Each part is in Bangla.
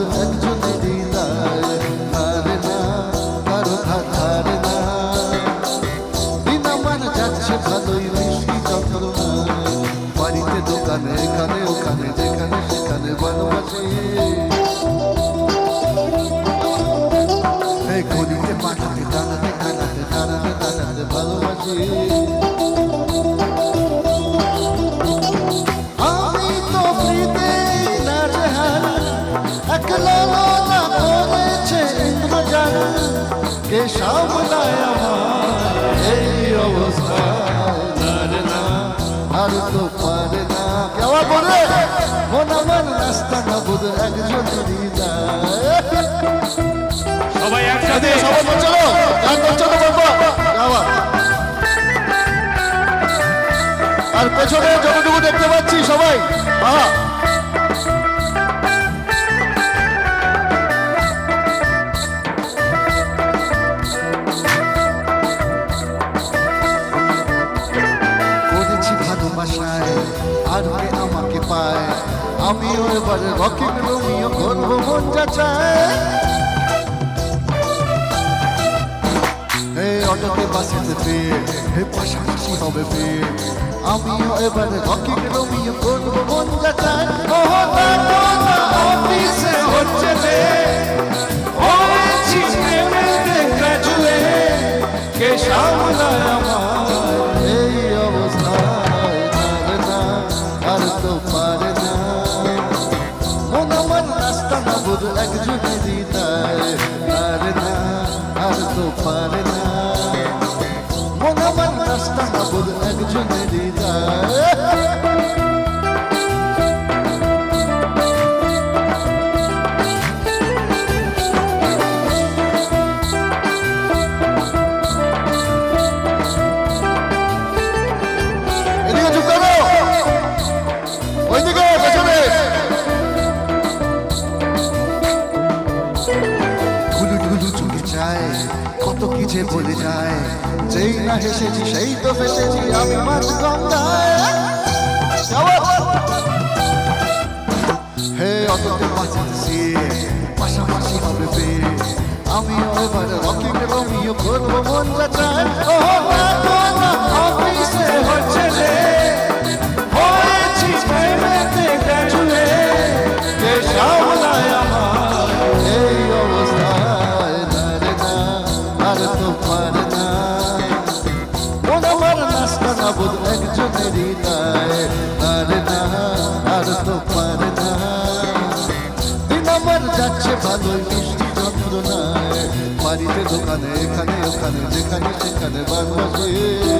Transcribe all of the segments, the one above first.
একজনের হৃদয় হারে না, কারও হারে না। দিন আমার যাচ্ছে ভালোই, মিষ্টি যন্ত্রণা। বাড়িতে দোকানে, এখানে ওখানে, যেখানে সেখানে ভালোবাসি একলা না করেছে ইন্দ্রজাল কে সামলায় আমার এই না কেমন বলে মন রাস্তা বোধ একজন সবাই একসাথে সবাই বলছো গান তো আর পেছনে যতটুকু দেখতে পাচ্ছি সবাই আহা আমিও এবারে রকিং রোমিও করব মন যা চায়। হে অটোতে বাসিতে পেয়ে হে পাশাপাশি হবে পেয়ে আমিও এবারে রকিং রোমিও করব মন বোধ একজন হৃদয় পারে না আর তো পারে না মন আমার রাস্তা বোধ একজন হৃদয় এদিকে চুপ করো যায়, কত কি যে বলে যায়, যেই না হেসেছি সেই তো ফেসেছি, আমি মাছ হে অততে পাচ্ছি পাশাপাশি হবে বে। আমিও এবার রকিং রোমিও করব মন চায় আর তো পার না। মন আমার নাস্তা না বোধ একজনের আর না আর তো পার না। দিন আমার যাচ্ছে ভালো মিষ্টি যন্ত্রণায়। বাড়িতে দোকানে, এখানে, ওখানে, যেখানে, সেখানে বাংলাদেশে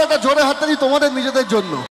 একটা জোরে হাততালি তোমাদের নিজেদের জন্য।